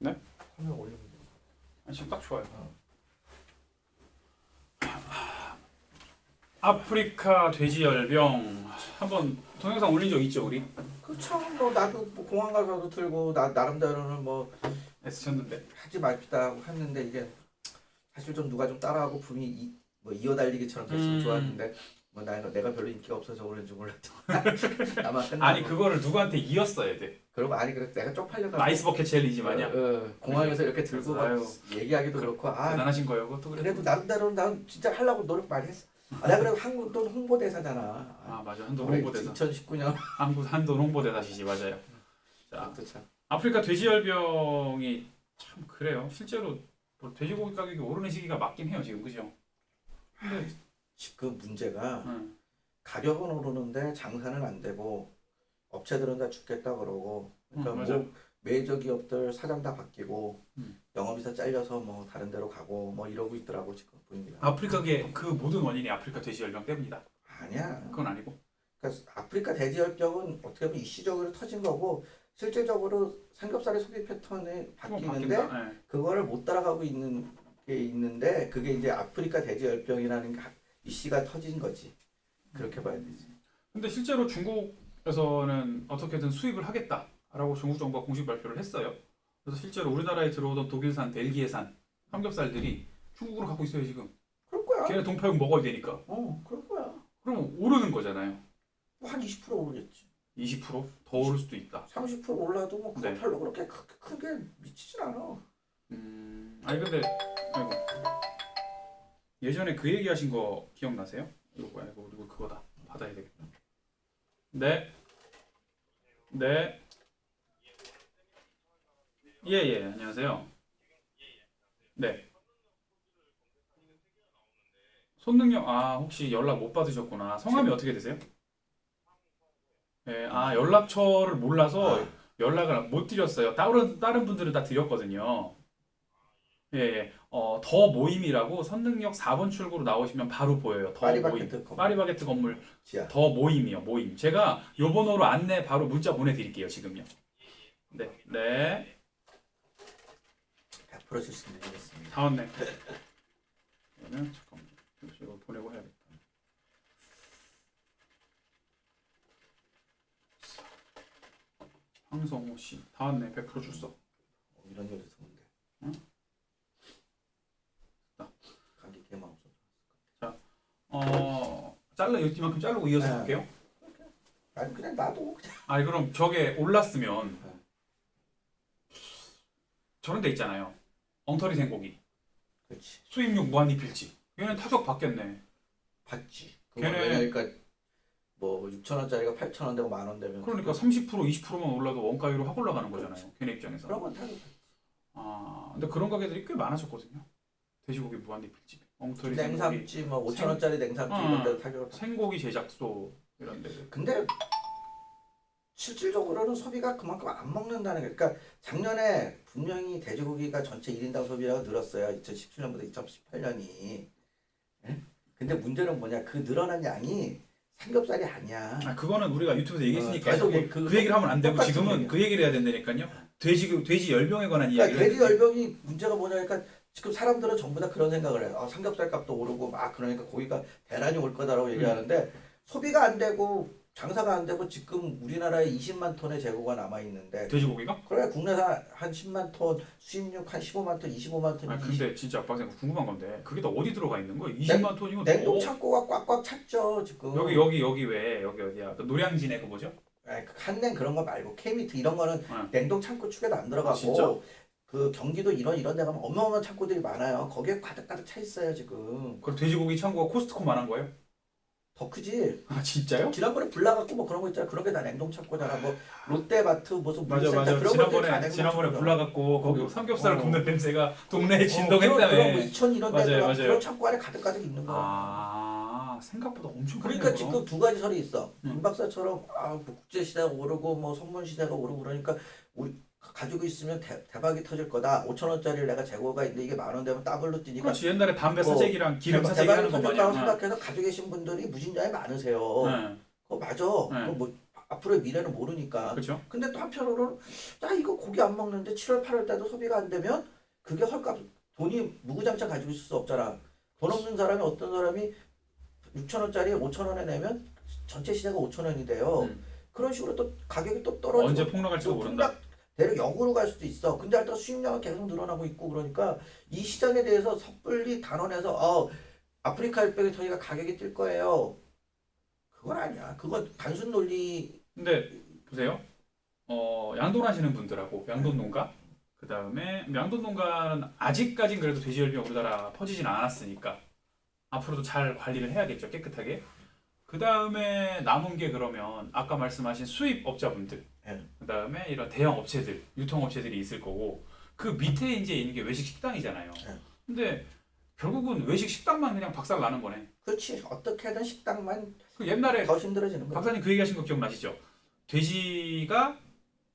네? 화면 돼. 아, 지금 딱 좋아요. 어. 아프리카 돼지열병 한번 동영상 올린 적 있죠 우리? 그참 뭐 나도 뭐 공항 가서도 들고 나 나름대로는 뭐 애쓰셨는데 하지 말피다 하고 했는데 이게 사실 좀 누가 좀 따라하고 붐이 이, 뭐 이어달리기처럼 됐으면 음. 좋았는데 뭐 나는 내가 별로 인기가 없어서 그런지 몰라도 끝나고 아니 그거를 누구한테 이었어야 돼 그러고 아니 그래 내가 쪽팔려가지고. 아이스 버켓 챌린지 마냥. 어, 어, 공항에서 이렇게 들고 막 아유. 얘기하기도 그 렇고 아 대단하신 거예요 그것도 그래 그래도 나름대로는 난 진짜 하려고 노력 많이 했어. 아, 내가 그래도 한국 또 홍보대사잖아. 아 맞아. 한돈 홍보대사. 2019년. 한국 한돈 홍보대사시지 맞아요. 자또 참. 아프리카 돼지열병이 참 그래요. 실제로 뭐 돼지고기 가격이 오르는 시기가 맞긴 해요 지금. 그죠? 근데 그 문제가 응. 가격은 오르는데 장사는 안 되고 업체들은 다 죽겠다 그러고 그러니까 음, 맞아. 뭐 메이저 기업들 사장 다 바뀌고 음. 영업이사 잘려서 뭐 다른 데로 가고 뭐 이러고 있더라고 지금 분위기가 아프리카계 그 모든 원인이 아프리카 돼지 열병 때문이다 아니야 그건 아니고 그러니까 아프리카 돼지 열병은 어떻게 보면 이슈적으로 터진 거고 실질적으로 삼겹살의 소비 패턴이 바뀌는데. 예. 그거를 못 따라가고 있는 게 있는데 그게 이제 아프리카 돼지 열병이라는 게 이슈가 터진 거지 그렇게 봐야 되지 근데 실제로 중국에서는 어떻게든 수입을 하겠다라고 중국 정부가 공식 발표를 했어요. 그래서 실제로 우리나라에 들어오던 독일산, 벨기에산 삼겹살들이 중국으로 가고 있어요 지금. 그럴 거야 걔네 동파육 먹어야 되니까. 어 그럴 거야 그럼 오르는 거잖아요. 뭐한 20% 오르겠지 20%더 오를 수도 있다. 30% 올라도 뭐 네. 별로 그렇게 크, 크게 미치진 않아 음, 아니 근데 아이고 예전에 그 얘기하신 거 기억나세요? 이거 뭐야 이거 그리고 그거다 받아야 되겠다. 네, 네, 예예 안녕하세요. 네. 손능력 아 혹시 연락 못 받으셨구나. 성함이 어떻게 되세요? 네, 아 연락처를 몰라서 아. 연락을 못 드렸어요. 다른 다른 분들은 다 드렸거든요. 예, 예. 어, 더 모임이라고 선능력 4번 출구로 나오시면 바로 보여요. 더 모임. 파리바게트 건물. 파리바게트 건물 지하 더 모임이요. 모임. 제가 요 번호로 안내 바로 문자 보내드릴게요. 지금요. 네, 네. 100% 실시드리겠습니다 다 왔네. 그러면 잠깐만. 이거 보내고 해야겠다. 황성호 씨. 다 왔네. 100% 출석. 어, 이런 일이 드문데 응? 아. 감기 개만 없어 어, 잘라 이만큼 자르고 이어서 네. 할게요. 아니 그냥 그냥 아니 그럼 저게 올랐으면 네. 저런 데 있잖아요. 엉터리 생고기, 그렇지 수입육 무한리필지. 얘는 타격 받겠네. 받지 그거 걔네- 왜냐니까 뭐 6천 원짜리가 8천 원 되고 만 원 되면 그러니까 30% 20%만 올라도 원가율로 확 올라가는 거잖아요. 걔네 입장에서. 그런 건 타격 아, 근데 그런 가게들이 꽤 많아졌거든요. 돼지고기 무한리필집, 엉터리 생고기, 냉삼집 뭐 5천 생- 원짜리 냉삼집 어. 이런 데 타격을 받 생고기 제작소 이런 데들. 근데 실질적으로는 소비가 그만큼 안 먹는다는 게 그러니까 작년에 분명히 돼지고기가 전체 1인당 소비가 늘었어요 2017년보다 2018년이 근데 문제는 뭐냐 그 늘어난 양이 삼겹살이 아니야 아, 그거는 우리가 유튜브에서 얘기했으니까 어, 계속 그, 얘기- 그- 그 얘기를 하면 안 되고 똑같은 지금은 얘기야. 그 얘기를 해야 된다니까요. 돼지 돼지 열병에 관한 그러니까 이야기를. 돼지 열병이 문제가 뭐냐 그러니까 지금 사람들은 전부 다 그런 생각을 해요 아, 삼겹살 값도 오르고 막 그러니까 고기가 대란이 올 거다라고 얘기하는데 소비가 안 되고 장사가 안 되고 지금 우리나라에 20만 톤의 재고가 남아 있는데 돼지고기가? 그래 국내산 한 10만 톤, 수입육 한 15만 톤, 25만 톤, 아 20, 근데 진짜 박사님 궁금한 건데 그게 다 어디 들어가 있는 거예요? 20만 톤이면 냉동 어, 창고가 꽉꽉 찼죠 지금. 여기 여기 여기 왜 여기 어디야? 그 노량진에 그 뭐죠? 아이, 그 한냉 그런 거 말고 케미트 이런 거는 어. 냉동 창고 축에도 안 들어가고. 진짜? 그 경기도 이런 이런 데 가면 어마어마한 창고들이 많아요. 거기에 가득 가득 차 있어요 지금. 그럼 돼지고기 창고가 코스트코만한 거예요? 더 크지. 아 진짜요? 지난번에 불 나갖고 뭐 그런 거 있잖아. 그런 게 다 냉동 창고잖아. 뭐 롯데마트 무슨 맞아 맞아 그런 지난번에 지난번에. 불나갖고 거기 어. 삼겹살 어. 굽는 냄새가 동네에 그런 그런 뭐 진동했다며. 이천 이런 맞아요, 데가 맞아요. 그런 창고 안에 가득 가득 있는 거야. 아 생각보다 엄청 그러니까 지금 두 가지 설이 있어. 음. 임 박사처럼 아, 뭐 국제 시대가 오르고 뭐 선문 시대가 오르고 그러니까 우리 가지고 있으면 대, 대박이 터질 거다. 5천 원짜리 내가 재고가 있는데 이게 만 원 되면 더블로 뛰니까 그렇지 옛날에 담배 뭐, 사재기랑 기름 대박, 사재기 하는 거 마냥. 생각해서 가지고 계신 분들이 무진장이 많으세요. 네. 그거 맞아. 네. 뭐 앞으로의 미래는 모르니까. 그렇죠? 근데 또 한편으로는 야 이거 고기 안 먹는데 7월 8월 때도 소비가 안 되면 그게 헐값 돈이 무구장창 가지고 있을 수 없잖아. 돈 없는 사람이 어떤 사람이 6천 원짜리 5천 원에 내면 전체 시세가 5천 원이 돼요. 음. 그런 식으로 또 가격이 또 떨어지고 언제 폭락할지도 또 모른다. 대략 역으로 갈 수도 있어. 근데 일단 수입량은 계속 늘어나고 있고 그러니까 이 시장에 대해서 섣불리 단언해서 어 아프리카 혈병의 터지가 가격이 뛸 거예요. 그건 아니야. 그건 단순 논리 근데 보세요. 어, 양돈 하시는 분들하고 양돈 농가 그 다음에 양돈 농가는 아직까진 그래도 돼지열병 우리나라 퍼지진 않았으니까 앞으로도 잘 관리를 해야겠죠 깨끗하게. 그 다음에 남은 게 그러면 아까 말씀하신 수입 업자분들, 예. 그 다음에 이런 대형 업체들, 유통 업체들이 있을 거고 그 밑에 이제 있는 게 외식 식당이잖아요. 예. 근데 결국은 외식 식당만 그냥 박살 나는 거네. 그렇지. 어떻게든 식당만 그 옛날에 더 힘들어지는 거야. 박사님 그 얘기하신 거 기억나시죠? 돼지가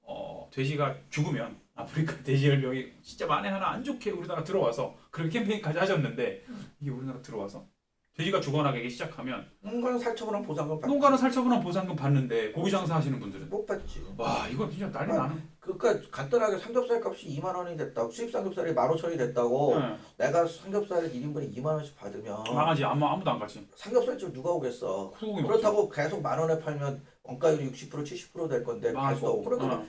어 돼지가 죽으면 아프리카 돼지 열병이 진짜 만에 하나 안 좋게 우리나라 들어와서 그렇게 캠페인까지 하셨는데 이게 우리나라 들어와서 돼지가 죽어나가기 시작하면 농가는 살처분한 보상금 받 농가는 살처분한 보상금 받는데 고기 장사 하시는 분들은 못 받지. 와 이건 진짜 난리 아, 나는 그러니까 간단하게 삼겹살 값이 2만 원이 됐다고 수입 삼겹살이 15,000원이 됐다고 네. 내가 삼겹살을 1인분에 2만 원씩 받으면 망하지 아무 아무도 안 갔지 삼겹살집 누가 오겠어. 그렇다고 계속 만 원에 팔면 원가율이 60% 70%될 건데 없고 그러니까 어.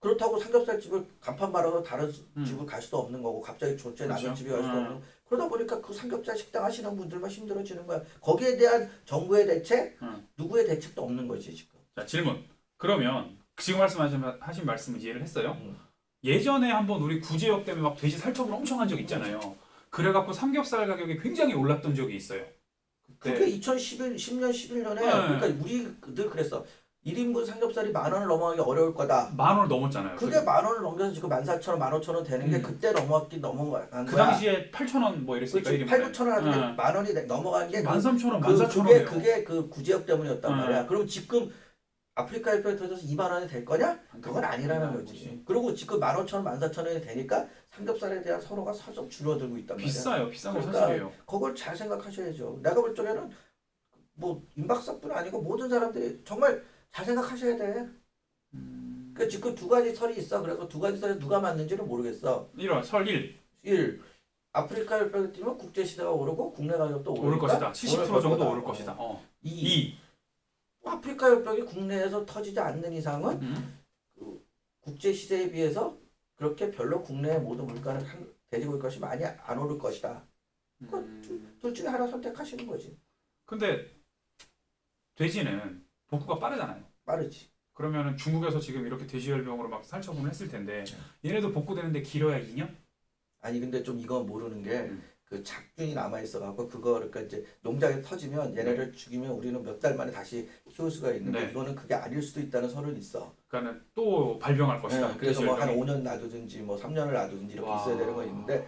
그렇다고 삼겹살 집을 간판 말아서 다른 음. 집을 갈 수도 없는 거고 갑자기 졸제 그렇죠. 라면 집에 갈 수도 음. 없는 그러다 보니까 그 삼겹살 식당 하시는 분들만 힘들어지는 거야. 거기에 대한 정부의 대책, 음. 누구의 대책도 없는 거지 지금. 자 질문 그러면 지금 말씀하신 하신 말씀 이해를 했어요? 음. 예전에 한번 우리 구제역 때문에 막 돼지 살처분 엄청 한 적 있잖아요. 그래갖고 삼겹살 가격이 굉장히 올랐던 적이 있어요. 그게 그때 2011, 10년, 11년에 네. 그러니까 우리 늘 그랬어. 1인분 삼겹살이 만 원을 넘어가기 어려울 거다. 만 원을 넘었잖아요. 그게 만 원을 넘겨서 지금 14,000원, 15,000원 되는 게 음. 그때 넘어갔기 넘은 거야. 그 당시에 8천 원 뭐 이랬으니까 그렇지. 8, 9천 원 하는데 만 원이 돼- 넘어간 게 그, 13,000원, 그, 14,000원 그게. 그게 그 구제역 때문이었단 음. 말이야. 그럼 지금 아프리카 혈병이 터져서 2만 원이 될 거냐? 그건 아니라는 거지. 그리고 지금 15,000원, 14,000원이 되니까 삼겹살에 대한 선호가 서서 줄어들고 있단 말이야. 비싸요. 비싼 거 그러니까 사실이에요. 그걸 잘 생각하셔야죠. 내가 볼 적에는 뭐 임박사뿐 아니고 모든 사람들이 정말 잘 생각하셔야 돼. 음... 그 지금 두 가지 설이 있어. 그래서 두 가지 설에 누가 맞는지는 모르겠어. 1월 설 1. 1. 아프리카 뛰면 국제 시세가 오르고 국내 가격도 오를 것이다. 70% 오를 정도. 오를 것이다. 어. 2. 2. 아프리카 혈병이 국내에서 터지지 않는 이상은 음. 국제 시세에 비해서 그렇게 별로 국내의 모든 물가는 한- 돼지고기 값이 많이 안 오를 것이다. 음. 둘 중에 하나 선택하시는 거지. 근데 돼지는 복구가 빠르잖아요. 빠르지. 그러면은 중국에서 지금 이렇게 돼지열병으로 막 살처분을 했을 텐데 네. 얘네도 복구되는데 길어야 2년? 아니 근데 좀 이건 모르는 게 음. 그 작균이 남아 있어 갖고 그거를 그러니까 이제 농장에 터지면 얘네를 죽이면 우리는 몇 달 만에 다시 키울 수가 있는데 네. 이거는 그게 아닐 수도 있다는 설은 있어. 그러니까는 또 발병할 것이다. 네, 그래서 뭐한 돼지열병이. 5년 놔두든지 뭐 3년을 놔두든지 이렇게 와. 있어야 되는 거 있는데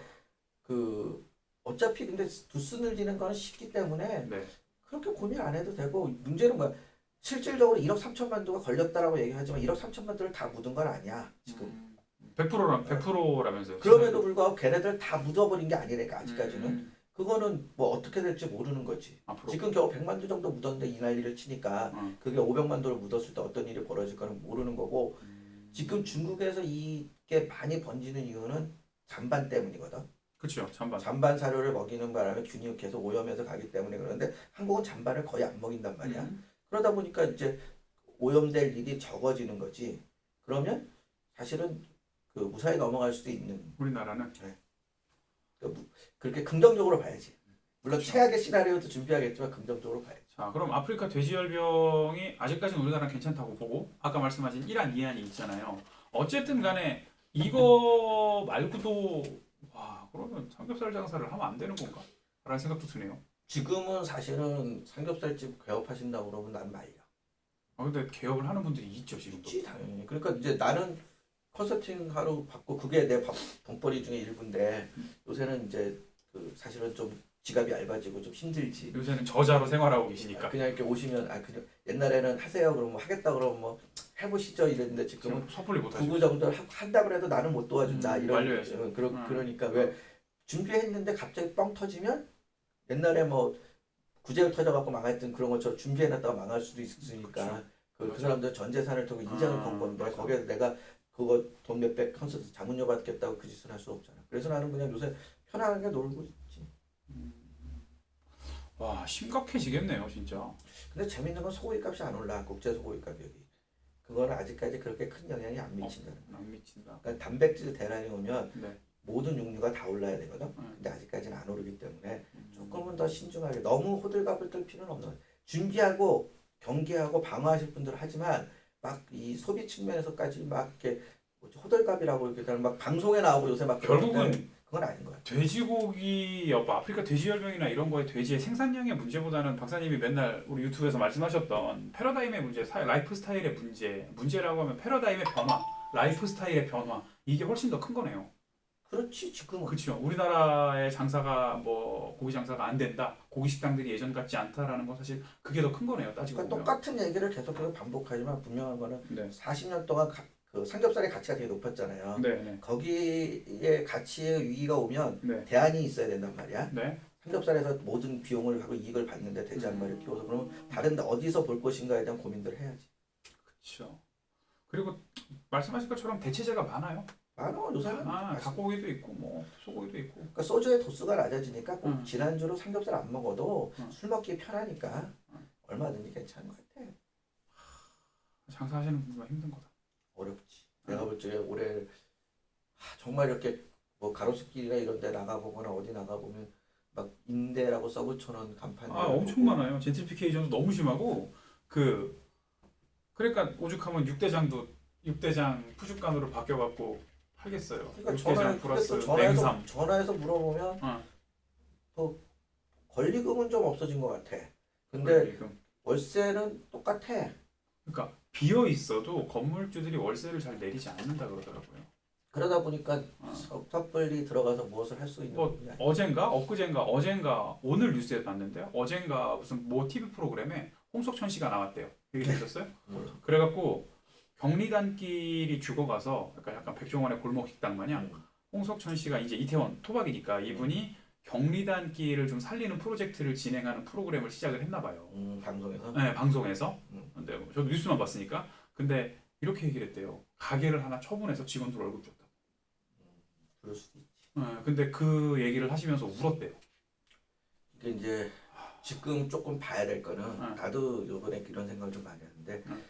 그 어차피 근데 두스늘지는 거는 쉽기 때문에 네. 그렇게 고민 안 해도 되고 문제는 뭐야? 실질적으로 1억 3천만 도가 걸렸다라고 얘기하지만 1억 3천만 도를 다 묻은 건 아니야 지금. 100%라 100%라면서요. 그럼에도 불구하고 걔네들 다 묻어버린 게 아니니까 아직까지는. 음, 그거는 뭐 어떻게 될지 모르는 거지. 앞으로 지금 겨우 100만 도 정도 묻었는데 이 난리를 치니까 어. 그게 500만 도를 묻었을 때 어떤 일이 벌어질까는 모르는 거고 음. 지금 중국에서 이게 많이 번지는 이유는 잔반 때문이거든. 그렇죠. 잠반. 잔반 사료를 먹이는 바람에 균이 계속 오염해서 가기 때문에 그런데 한국은 잔반을 거의 안 먹인단 말이야. 음. 그러다 보니까 이제 오염될 일이 적어지는 거지. 그러면 사실은 그 무사히 넘어갈 수도 있는 우리나라는 그렇게 긍정적으로 봐야지. 물론 그렇죠. 최악의 시나리오도 준비하겠지만 긍정적으로 봐야지. 자 그럼 아프리카 돼지열병이 아직까지는 우리나라는 괜찮다고 보고 아까 말씀하신 이란 이안이 있잖아요. 어쨌든 간에 이거 말고도 와 그러면 삼겹살 장사를 하면 안 되는 건가? 라는 생각도 드네요. 지금은 사실은 삼겹살집 개업하신다고 그러면 난 말려. 아 근데 개업을 하는 분들이 있죠 지금도. 있지 당연히. 그러니까 이제 나는 컨설팅 하러 받고 그게 내 밥- 돈벌이 중에 일부인데 요새는 이제 그 사실은 좀 지갑이 얇아지고 좀 힘들지. 요새는 저자로 생활하고 계시니까. 그냥 이렇게 오시면 아 그냥 옛날에는 하세요 그러면 하겠다 그러면 뭐 해보시죠 이랬는데 지금은 지금 섣불리 못하죠. 구구 정도를 하- 한다 그래도 나는 못 도와준다 음, 이런 말려야지. 어, 그러, 음. 그러니까 왜 준비했는데 갑자기 뻥 터지면 옛날에 뭐 구제를 터져갖고 망했던 그런 것처럼 준비해놨다가 망할 수도 있으니까. 그, 그 맞아. 사람들 전 재산을 두고 인생을 아, 건 건데 맞아. 거기에서 내가 그거 돈 몇백 컨설트 자문료 받겠다고 그 짓을 할 수 없잖아. 그래서 나는 그냥 요새 편하게 놀고 있지. 와 심각해지겠네요 진짜. 근데 재밌는 건 소고기 값이 안 올라. 국제 소고기 가격이. 그거는 아직까지 그렇게 큰 영향이 안 미친다는 거야. 안 미친다. 그러니까 단백질 대란이 오면 네. 모든 육류가 다 올라야 되거든. 음. 근데 아직까지는 안 오르기 때문에 음. 조금은 더 신중하게 너무 호들갑을 떨 필요는 없는 거예요. 준비하고 경계하고 방어하실 분들은 하지만 막 이 소비 측면에서까지 막 이렇게 호들갑이라고 이렇게 막 방송에 나오고 요새 막 결국은 그건 아닌 거야. 돼지고기 뭐 아프리카 돼지열병이나 이런 거에 돼지의 생산량의 문제보다는 박사님이 맨날 우리 유튜브에서 말씀하셨던 패러다임의 문제, 사- 라이프 스타일의 문제, 문제라고 하면 패러다임의 변화, 라이프 스타일의 변화 이게 훨씬 더 큰 거네요. 그렇지 지금은 그렇죠. 우리나라의 장사가 뭐 고기 장사가 안 된다, 고기 식당들이 예전 같지 않다라는 건 사실 그게 더 큰 거네요. 따지고 그러니까 보면. 똑같은 얘기를 계속해서 반복하지만 분명한 거는 네, 40년 동안 가- 그 삼겹살의 가치가 되게 높았잖아요. 네, 네, 거기에 가치의 위기가 오면 네, 대안이 있어야 된단 말이야. 네. 삼겹살에서 모든 비용을 하고 이익을 받는데 돼지 한 마리 키워서 그러면 다른 데 어디서 볼 것인가에 대한 고민들을 해야지. 그렇죠. 그리고 말씀하신 것처럼 대체제가 많아요. 많아 요새는. 아, 맛있- 닭고기도 있고 뭐 소고기도 있고. 그러니까 소주의 도수가 낮아지니까 꼭 음. 지난주로 삼겹살 안 먹어도 음. 술 먹기 편하니까 음. 얼마든지 괜찮은 것 같아. 장사하시는 분들은 힘든 거다. 어렵지. 음. 내가 볼 적에 올해 하, 정말 이렇게 뭐 가로수길이나 이런 데 나가보거나 어디 나가보면 막 임대라고 써붙여놓은 간판 아 엄청 많아요. 젠트리피케이션도 너무 심하고 그 그러니까 오죽하면 육대장도 육대장 푸주간으로 바뀌어갖고 팔겠어요. 그러니까 전화, 그래서 전화해서. 전화해서 물어보면 어. 뭐 권리금은 좀 없어진 것 같아. 근데 지금 월세는 똑같아. 그러니까 비어 있어도 건물주들이 월세를 잘 내리지 않는다 그러더라고요. 그러다 보니까 어. 섣불리 들어가서 무엇을 할 수 있는 뭐. 어젠가 엊그젠가 어젠가 오늘 뉴스에 봤는데요. 어젠가 무슨 뭐 TV 프로그램에 홍석천 씨가 나왔대요. 얘기? 몰라. 그래갖고 경리단길이 죽어가서 약간 약간 백종원의 골목 식당 마냥 음. 홍석천 씨가 이제 이태원 토박이니까 이분이 경리단길을 좀 살리는 프로젝트를 진행하는 프로그램을 시작을 했나 봐요. 음, 방송에서 네, 방송에서. 음. 근데 뭐 저도 뉴스만 봤으니까. 근데 이렇게 얘기를 했대요. 가게를 하나 처분해서 직원들 월급 줬다. 그럴 수도 있지. 네, 근데 그 얘기를 하시면서 울었대요. 이게 이제 지금 조금 봐야 될 거는 응. 나도 요번에 이런 생각을 좀 많이 하는데 응.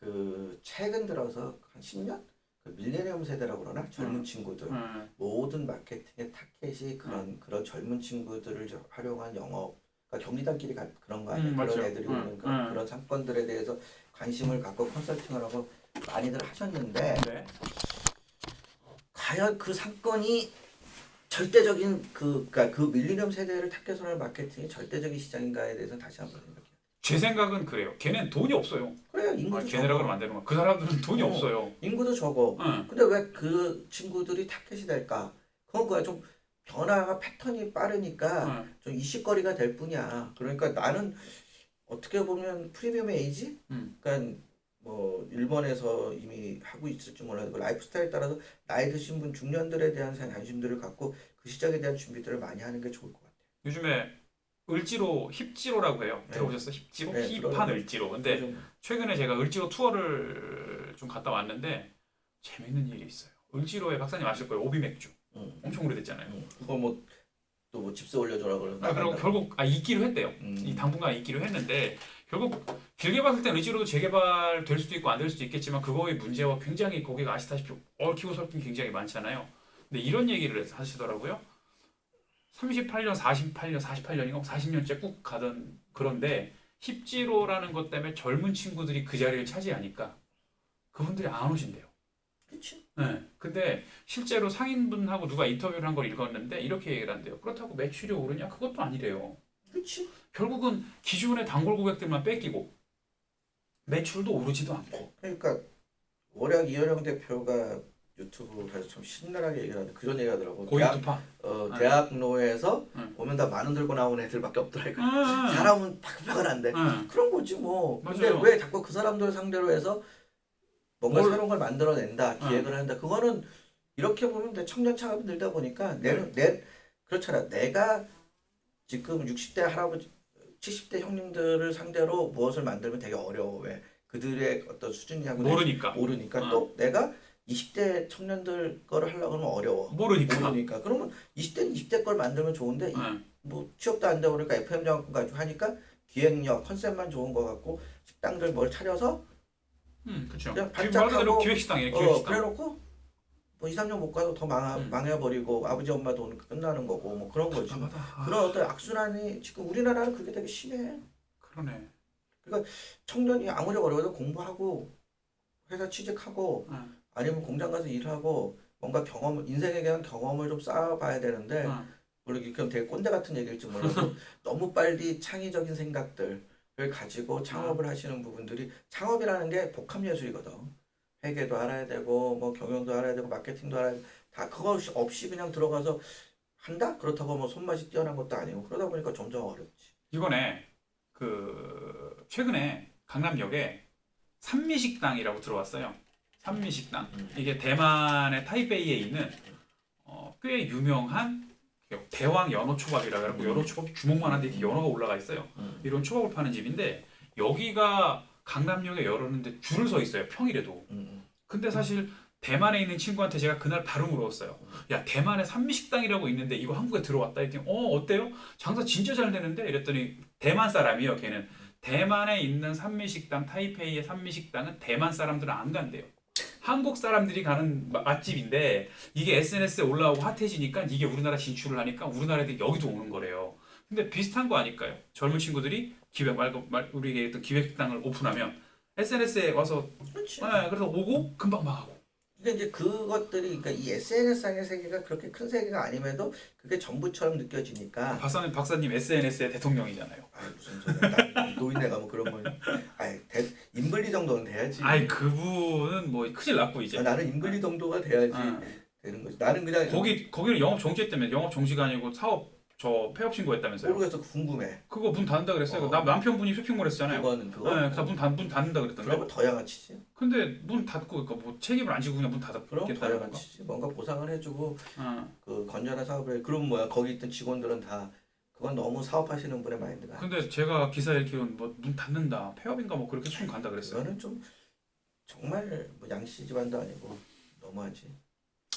그 최근 들어서 한 10년 그 밀레니엄 세대라고 그러나 젊은 응. 친구들 네, 모든 마케팅의 타켓이 그런 그런 젊은 친구들을 저- 활용한 영업 그러니까 경리단끼리 가- 그런 거 아니에요 음, 그런 맞죠. 애들이 응, 오는 그런, 응. 그런 상권들에 대해서 관심을 갖고 컨설팅을 하고 많이들 하셨는데 네. 과연 그 상권이 절대적인 그 그러니까 그 밀리니엄 세대를 타겟으로 한 마케팅이 절대적인 시장인가에 대해서는 다시 한번 생각해요. 제 생각은 그래요. 걔는 돈이 없어요. 그래요 아, 인구도 걔네라고 적어. 하면 안 되는 거야. 그 사람들은 돈이 어. 없어요. 인구도 적어. 응. 근데 왜 그 친구들이 타겟이 될까? 그건 거야 좀 변화가 패턴이 빠르니까 응. 좀 이슈거리가 될 뿐이야. 그러니까 나는 어떻게 보면 프리미엄 에이지? 음. 그러니까 뭐 일본에서 이미 하고 있을지 몰라도 그 라이프 스타일에 따라서 나이 드신 분 중년들에 대한 관심들을 갖고 그 시장에 대한 준비들을 많이 하는 게 좋을 것 같아요. 요즘에 을지로 힙지로라고 해요. 네. 들어보셨어요? 힙지로? 네, 힙한. 을지로. 근데 좀 최근에 제가 을지로 투어를 좀 갔다 왔는데 재밌는 일이 있어요. 을지로에 박사님 아실 거예요. 오비 맥주. 음, 엄청 오래됐잖아요. 음, 그거 뭐 또 뭐 집세 올려줘라 그러고 아, 그리고 결국 아 있기로 했대요. 음. 이 당분간 있기로 했는데 결국 길게 봤을 땐 을지로도 재개발 될 수도 있고 안 될 수도 있겠지만 그거의 문제와 굉장히 거기가 아시다시피 얽히고 설킨 굉장히 많잖아요. 근데 이런 얘기를 하시더라고요. 38년, 48년, 48년인가 40년째 꾹 가던 그런데 힙지로라는 것 때문에 젊은 친구들이 그 자리를 차지하니까 그분들이 안 오신대요. 그렇지. 네. 근데 실제로 상인분하고 누가 인터뷰를 한 걸 읽었는데 이렇게 얘기를 한대요. 그렇다고 매출이 오르냐? 그것도 아니래요. 그렇지. 결국은 기존의 단골 고객들만 뺏기고 매출도 오르지도 않고 그러니까 월약 이현영 대표가 유튜브에서 참 신랄하게 얘기를 하는데 그런 얘기 하더라고. 대학, 고인투파. 어, 응. 대학로에서 응. 보면 다 만 원 들고 나오는 애들밖에 없더라니까. 응. 사람은 파글파글한데 응. 그런 거지 뭐. 근데 맞아요. 왜 자꾸 그 사람들 상대로 해서 뭔가 뭘- 새로운 걸 만들어낸다, 응. 기획을 한다. 그거는 이렇게 보면 내 청년 창업이 늘다 보니까 내는 내 그렇잖아. 내가 지금 60대 할아버지, 70대 형님들을 상대로 무엇을 만들면 되게 어려워. 왜 그들의 어떤 수준이하고 모르니까 모르니까 어. 또 내가 20대 청년들 거를 하려고 하면 어려워. 모르니까. 모르니까. 그러면 20대는 20대 걸 만들면 좋은데 이- 응. 뭐 취업도 안 되고 그러니까 FM 장학금 가지고 하니까 기획력, 컨셉만 좋은 거 같고 식당들 뭘 차려서 응, 그렇죠. 그냥 말 반짝하고, 기획식당이에요. 어, 기획식당. 그래놓고 뭐 2, 3년 못 가도 더 망하, 음. 망해버리고 아버지 엄마 돈 끝나는 거고 뭐 그런 거지. 아, 그런 어떤 악순환이 지금 우리나라는 그게 되게 심해. 그러네. 청년이 아무리 어려워도 공부하고 회사 취직하고 응. 아니면 공장 가서 일하고 뭔가 경험 인생에 대한 경험을 좀 쌓아봐야 되는데 응. 물론 이건 되게 꼰대 같은 얘기일지 몰라도 너무 빨리 창의적인 생각들을 가지고 창업을 하시는 부분들이 창업이라는 게 복합 예술이거든. 회계도 알아야 되고 뭐 경영도 알아야 되고 마케팅도 알아야 되고 다 그거 없이- 없이 그냥 들어가서 한다? 그렇다고 뭐 손맛이 뛰어난 것도 아니고 그러다 보니까 점점 어렵지. 이번에 그 최근에 강남역에 산미식당이라고 들어왔어요. 산미식당. 음. 이게 대만의 타이베이에 있는 어, 꽤 유명한 대왕 연어 초밥이라고 해갖고 음. 연어 초밥 주먹만 한데 이렇게 연어가 올라가 있어요. 이런 초밥을 파는 집인데 여기가 강남역에 열었는데 줄을 서 있어요. 평일에도. 음, 근데 사실 대만에 있는 친구한테 제가 그날 바로 물어봤어요. 야 대만에 산미식당이라고 있는데 이거 한국에 들어왔다 했더니 어 어때요? 장사 진짜 잘 되는데 이랬더니 대만 사람이요 걔는 대만에 있는 산미식당 타이페이의 산미식당은 대만 사람들은 안 간대요. 한국 사람들이 가는 마- 맛집인데 이게 SNS에 올라오고 핫해지니까 이게 우리나라 진출을 하니까 우리나라 애들이 여기도 오는 거래요. 근데 비슷한 거 아닐까요? 젊은 친구들이 기획 말, 말 우리 얘기했던 기획식당을 오픈하면 SNS에 와서 그렇지. 네, 그래서 오고 금방 망하고 그러니까 이제 그것들이 그러니까 이 SNS상의 세계가 그렇게 큰 세계가 아님에도 그게 전부처럼 느껴지니까. 박사님 박사님 SNS의 대통령이잖아요. 아 무슨 소리야. 노인네가 뭐 그런 거 아이 대, 임글리 정도는 돼야지. 아이 그분은 뭐 큰일 났고 이제. 아, 나는 임글리 정도가 돼야지 아, 되는 거지. 나는 그냥 거기 거기는 영업 정지했다며. 영업 정지가 아니고 사업 저 폐업 신고했다면서요. 모르겠어 궁금해 그거 문 닫는다 그랬어요. 어. 나 남편분이 쇼핑몰 했잖아요. 그거는 그거 네, 그문 닫, 문 닫는다 그랬던데. 그러면 더 양아치지 근데 문 닫고 그러니까 뭐 책임을 안 지고 그냥 문 닫아. 그럼 더. 양아치지 뭔가 보상을 해주고 어. 그 건전한 사업을 해. 그럼 뭐야 거기 있던 직원들은 다 그건 너무 사업하시는 분의 마인드가 근데 제가 기사 읽기로는 뭐문 닫는다 폐업인가 뭐 그렇게 손 간다 그랬어요. 그거는 좀 정말 뭐 양씨 집안도 아니고 너무하지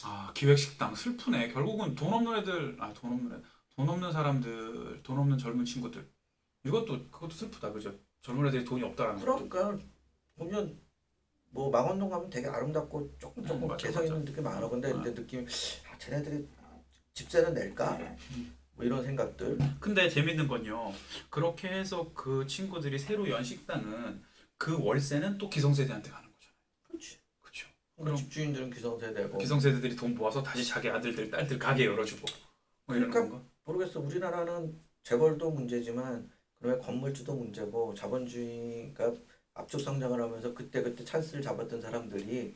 아 기획식당 슬프네. 결국은 돈 없는 애들 아 돈 없는 애, 돈 없는 사람들, 돈 없는 젊은 친구들 이것도 그것도 슬프다 그죠? 젊은 애들이 돈이 없다라는 것도. 그러니까 보면 뭐 망원동 가면 되게 아름답고 조금 조금 음, 개성. 있는 느낌 많아 근데 어. 내 느낌이 아 쟤네들이 집세는 낼까 뭐 이런 생각들 근데 재밌는 건요. 그렇게 해서 그 친구들이 새로 연 식당은 그 월세는 또 기성세대한테 가는 거잖아요. 그렇지 그렇죠. 그럼 집주인들은 기성세대고 기성세대들이 돈 모아서 다시 자기 아들들, 딸들 가게 열어주고 뭐 이런 그러니까 건가? 모르겠어 우리나라는 재벌도 문제지만 그다음에 건물주도 문제고 자본주의가 압축 성장을 하면서 그때 그때 찬스를 잡았던 사람들이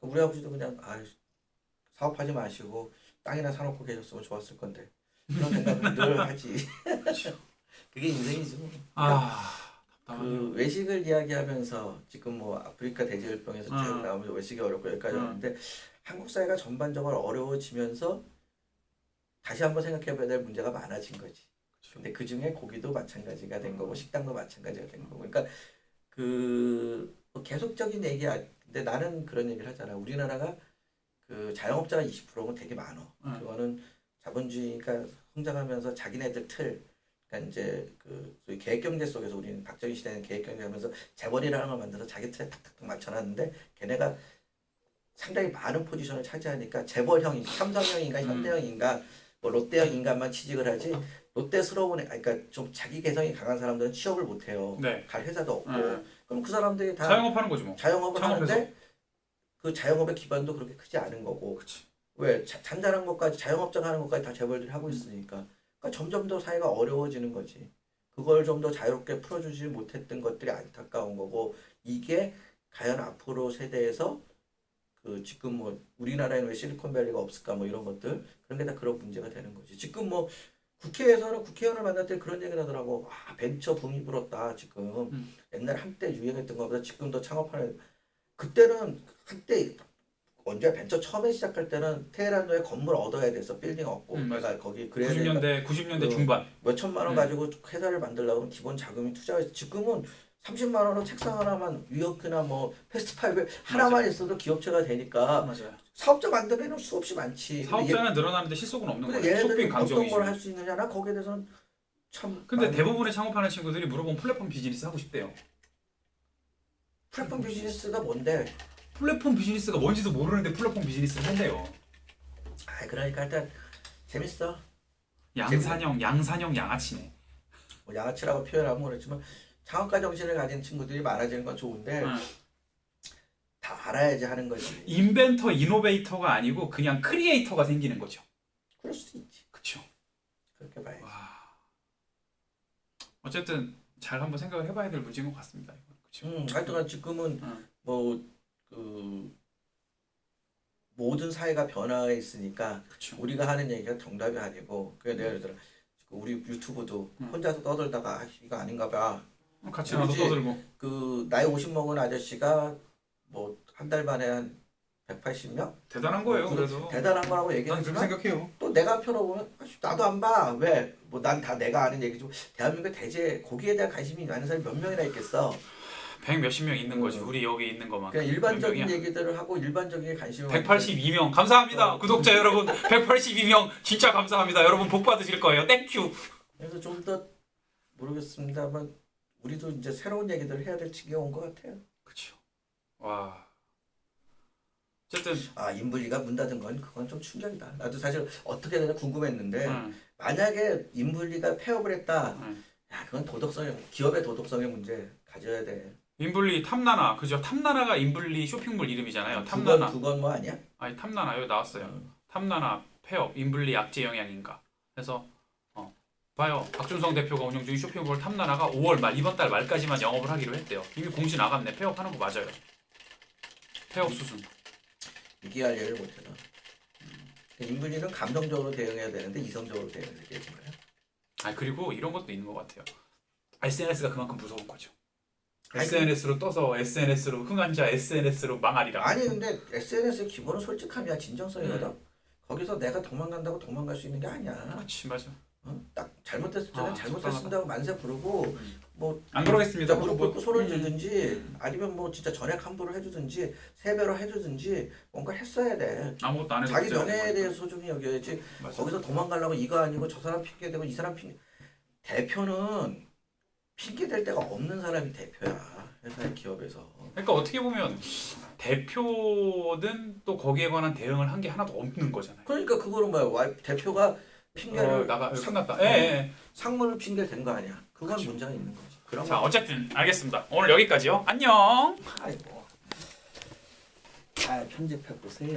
그 우리 아버지도 그냥 아 사업하지 마시고 땅이나 사놓고 계셨으면 좋았을 건데 그런 생각을 늘 하지 그게 인생이지 뭐. 아 답답하네요. 그 외식을 이야기하면서 지금 뭐 아프리카 돼지열병에서 쭉 음. 나오면서 외식이 어렵고 여기까지 음. 왔는데 한국 사회가 전반적으로 어려워지면서 다시 한번 생각해봐야 될 문제가 많아진 거지. 근데 그 중에 고기도 마찬가지가 된 거고 식당도 마찬가지가 된 거고. 그러니까 그뭐 계속적인 얘기야. 근데 나는 그런 얘기를 하잖아. 우리나라가 그 자영업자가 20%면 되게 많어. 음. 그거는 자본주의가 성장하면서 자기네들 틀, 그러니까 이제 그 소위 계획경제 속에서 우리는 박정희 시대는 계획경제 하면서 재벌이라는 걸 만들어서 자기 틀에 탁탁탁 맞춰놨는데 걔네가 상당히 많은 포지션을 차지하니까 재벌형인 삼성형인가 음. 현대형인가 뭐 롯데형 인간만 취직을 하지 롯데스러운 그러니까 좀 자기 개성이 강한 사람들은 취업을 못 해요. 네. 갈 회사도 없고 네. 그럼 그 사람들이 다 자영업 하는 거지 뭐. 자영업을 창업해서. 하는데 그 자영업의 기반도 그렇게 크지 않은 거고 그렇지. 왜 자- 잔잔한 것까지 자영업자 하는 것까지 다 재벌들이 하고 있으니까 그러니까 점점 더 사회가 어려워지는 거지 그걸 좀 더 자유롭게 풀어주지 못했던 것들이 안타까운 거고 이게 과연 앞으로 세대에서 그 지금 뭐 우리나라에는 왜 실리콘밸리가 없을까 뭐 이런 것들 그런 게 다 그런 문제가 되는 거지 지금 뭐 국회에서는 국회의원을 만날 때 그런 얘기를 하더라고 아 벤처 붐이 불었다 지금 음. 옛날 한때 유행했던 것보다 지금 더 창업하는 그때는 한때 언제 벤처 처음에 시작할 때는 테헤란도에 건물 얻어야 돼서 빌딩 얻고 음, 내가 거기 그래야 되니까 90년대 90년대 그- 중반. 몇 천만 원 음. 가지고 회사를 만들려면 기본 자금이 투자해 지금은 30만 원으로 책상 하나만 위워크나 뭐 패스트파이브 하나만 있어도 기업체가 되니까 맞아요. 사업자 만들면 수없이 많지. 사업자는 늘어나는데 실속은 없는 거예요. 얘네들이 어떤. 걸 할 수 있느냐나 거기에 대해서는 참. 근데 많이- 대부분의 창업하는 친구들이 물어보면 플랫폼 비즈니스 하고 싶대요. 플랫폼 비즈니스가 뭔데? 플랫폼 비즈니스가 뭔지도 모르는데 플랫폼 비즈니스를 한대요. 아 그러니까 일단 재밌어. 양산형, 양산형 양아치네. 뭐 양아치라고 표현하면 그렇지만 창업가 정신을 가진 친구들이 많아지는 건 좋은데 응. 다 알아야지 하는 거지. 인벤터, 이노베이터가 아니고 그냥 크리에이터가 생기는 거죠. 그럴 수도 있지. 그렇죠. 그렇게 봐야지. 와. 어쨌든 잘 한번 생각을 해봐야 될 문제인 것 같습니다. 그렇죠. 음, 하여튼간 지금은 응. 뭐그 모든 사회가 변화가 있으니까 그렇죠. 우리가 하는 얘기가 정답이 아니고 그게 내가 예를 들어 우리 유튜브도 음. 혼자서 떠들다가 아, 이거 아닌가 봐. 같이 나도 그렇지. 떠들고. 그 나이 50 먹은 아저씨가 뭐 한 달 만에 한 180명 대단한 거예요. 그- 그래도. 대단한 거라고 얘기하지만 생각해요. 또 내가 한편으로 보면 아, 씨, 나도 안 봐. 왜? 뭐 난 다 내가 아는 얘기죠. 대한민국 대제 고기에 대한 관심이 많은 사람이 몇 명이나 있겠어. 백 몇십 명 있는 거지. 음. 우리 여기 있는 것만. 그냥 일반적인 얘기들을 하고 일반적인 관심을 182명 감사합니다. 어. 구독자 여러분 182명 진짜 감사합니다. 여러분 복 받으실 거예요. 땡큐. 그래서 좀 더 모르겠습니다만 우리도 이제 새로운 얘기들을 해야 될 지경이 온 것 같아요. 그렇죠. 와. 어쨌든 아 인블리가 문 닫은 건 그건 좀 충격이다. 나도 사실 어떻게 되나 궁금했는데 응, 만약에 인블리가 폐업을 했다. 응. 야 그건 도덕성의 기업의 도덕성의 문제 가져야 돼. 인블리 탐나나 그죠? 탐나나가 인블리 쇼핑몰 이름이잖아요. 탐나나. 두건 뭐 아니야? 아니 탐나나 여기 나왔어요. 음. 탐나나 폐업 인블리 약재 영향인가. 그래서 어 봐요. 박준성 대표가 운영 중인 쇼핑몰 탐나나가 5월 말 이번 달 말까지만 영업을 하기로 했대요. 이미 공지 나갔네. 폐업하는 거 맞아요. 폐업 수순. 이해할 예를 못해서. 인블리는 감정적으로 대응해야 되는데 이성적으로 대응해야 되지 말이야. 아 그리고 이런 것도 있는 것 같아요. SNS가 그만큼 무서운 거죠. SNS로 떠서 SNS로 흥한 자 SNS로 망하리라. 아니 근데 SNS의 기본은 솔직함이야 진정성이거든. 거기서 내가 도망간다고 도망갈 수 있는 게 아니야. 그렇지 맞아. 어? 딱 잘못했을 때는 아, 잘못했습니다고 만세 부르고 음. 뭐안 진짜 그러겠습니다. 무릎 뭐, 꿇고 손을 음. 들든지 아니면 뭐 진짜 전액 환불을 해주든지 세배로 해주든지 뭔가 했어야 돼. 아무것도 안 해도 자기. 연애에 대해서 소중히 여겨야지. 맞아. 거기서 도망가려고 이거 아니고 저 사람 핑계 대고 이 사람 핑계. 대표는 핑계 댈 데가 없는 사람이 대표야. 회사의 기업에서. 그러니까 어떻게 보면 대표든 또 거기에 관한 대응을 한 게 하나도 없는 거잖아요. 그러니까 그거는 뭐야? 대표가 핑계를 어, 나가 상- 끝났다. 예, 예. 상무를 핑계 댄 거 아니야? 그건 그쵸. 문제가 있는 거지. 그런 자 거. 어쨌든 알겠습니다. 오늘 여기까지요. 안녕. 아이고. 아 편집해 보세요.